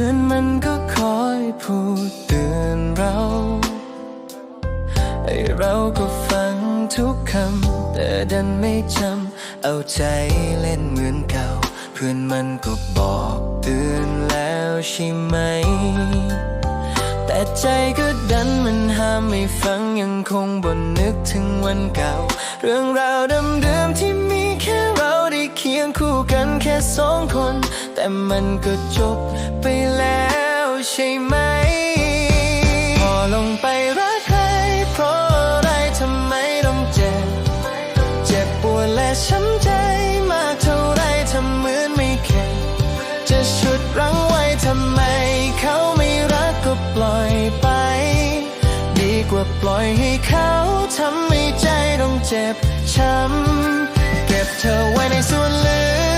พื่อนมันก็คอยพูดเตือนเราไอเราก็ฟังทุกคำแต่ดันไม่จำเอาใจเล่นเหมือนเก่า เพื่อนมันก็บอกเตือนแล้วใช่ไหม แต่ใจก็ดันมันห้ามไม่ฟังยังคงบ่นนึกถึงวันเก่า เรื่องราวเดิมๆที่มีแค่เราได้เคียงคู่กันแค่สองคน แต่มันก็จบไปแล้วใช่ไหม พอลงไปรักใครเพราะอะไรทำไมต้องเจ็บ เจ็บปวดและช้ำใจมากเท่าไรทำเหมือนไม่เข็ดจะชุดรั้งไว้ทำไม เขาไม่รักก็ปล่อยไป ดีกว่าปล่อยให้เขาทำให้ใจต้องเจ็บช้ำเก็บเธอไว้ในส่วนลึก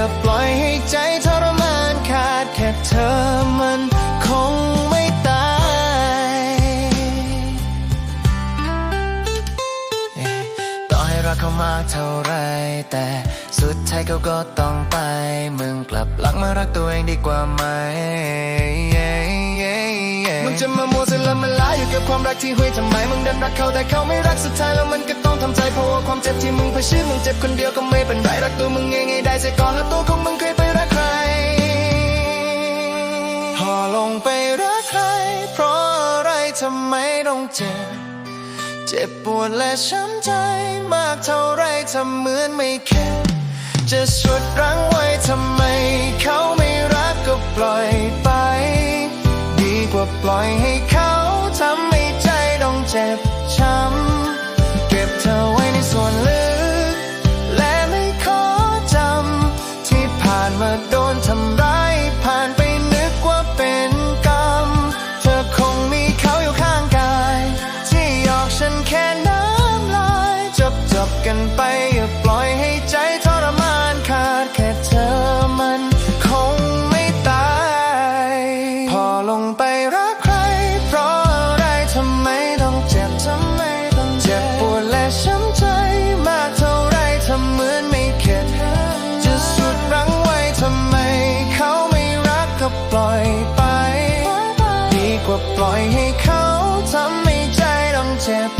อย่าปล่อยให้ใจทรมานขาดแค่เธอมันคงไม่ตาย ต่อให้รักเขามากเท่าไร แต่สุดท้ายเขาก็ต้องไป มึงกลับหลังมารักตัวเองดีกว่าไหม งจะมามัวเสียละมันลาอยู่กับความรักที่ห่วยทำไมมึงดันรักเขาแต่เขาไม่รักสุดท้ายแล้วมันก็ต้องทำใจเพราะว่าความเจ็บที่มึงเผชิญมึงเจ็บคนเดียวก็ไม่เป็นไรรักตัวมึงเองให้ได้เสียก่อนแล้วตัวของมึงเคยไปรักใครพอลงไปรักใคร เพราะอะไรทำไมต้องเจ็บ เจ็บปวดและช้ำใจมากเท่าไรทำเหมือนไม่แค่จะชุดรั้งไว้ กันไปอย่าปล่อยให้ใจทรมานขาดแค่เธอมันคงไม่ตาย พอลงไปรักใคร เพราะอะไรทำไมต้องเจ็บทำไมต้องเจ็บปวดและช้ำใจมากเท่าไรทำเหมือนไม่เข็ดจะสุดรั้งไว้ทำไม เขาไม่รักก็ปล่อยไป ดีกว่าปล่อยให้เขาทำให้ใจต้องเจ็บ